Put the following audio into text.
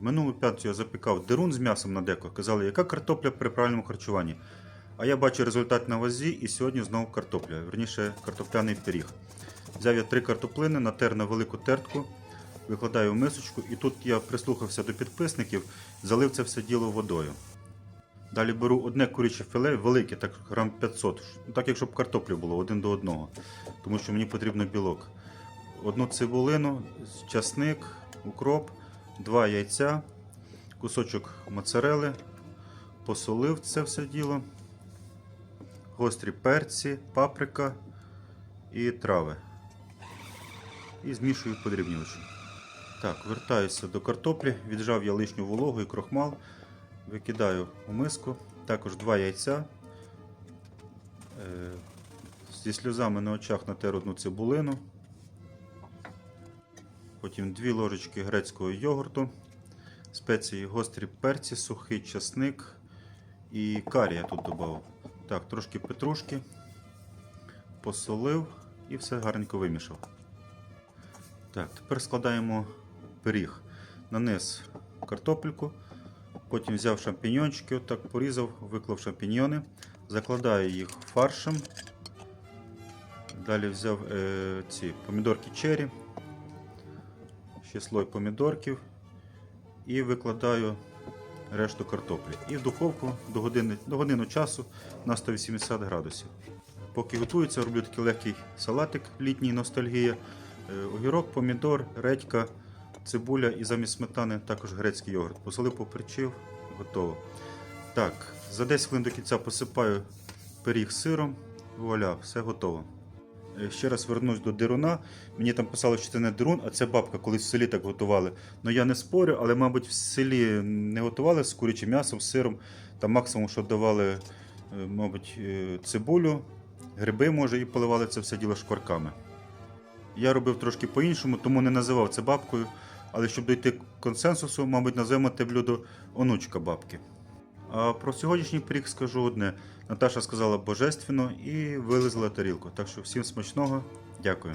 В минулу п'ятницю я запікав дерун з м'ясом на деко. Казали, яка картопля при правильному харчуванні. А я бачу результат на вазі і сьогодні знову картопля. Верніше картопляний пиріг. Взяв я три картоплини, натер на велику тертку, викладаю в мисочку, і тут я прислухався до підписників, залив це все діло водою. Далі беру одне куряче філе, велике, так грам 500, ну, так як щоб картоплі було один до одного, тому що мені потрібно білок. Одну цибулину, часник, укроп, два яйця, кусочок моцарели, посолив це все діло, гострі перці, паприка і трави. І змішую подрібнювачем. Так, вертаюся до картоплі, віджав я лишню вологу і крохмал. Викидаю у миску. Також два яйця. Е, Зі сльозами на очах натер одну цибулину. Потім дві ложечки грецького йогурту. Спеції гострі перці, сухий часник і карі я тут додав. Так, трошки петрушки, посолив і все гарненько вимішав. Так, тепер складаємо пиріг. На низ картопельку. Потім взяв шампіньончики, отак порізав, виклав шампіньйони, закладаю їх фаршем. Далі взяв е, ці помідорки чері, ще слой помідорків і викладаю решту картоплі. І в духовку до години, до годину часу на 180 градусів. Поки готується, роблю такий легкий салатик літній ностальгія. Е, огірок, помідор, редька, цибуля і замість сметани також грецький йогурт. Посолив, поперчив, готово. Так, за 10 хвилин до кінця посипаю пиріг сиром. Вуаля, все готово. Е, Ще раз вернусь до дируна. Мені там писали, що це не дирун, а це бабка, колись в селі так готували. Ну я не спорю, але, мабуть, в селі не готували з курячим м'ясом, сиром. Там максимум, що давали, е, мабуть, е, цибулю, гриби, може, і поливали це все діло шкварками. Я робив трошки по-іншому, тому не називав це бабкою. Але щоб дійти консенсусу, мабуть, називаємо те блюдо онучка бабки. Про сьогоднішній пиріг скажу одне. Наташа сказала божественно і вилизала тарілку. Так що всім смачного. Дякую.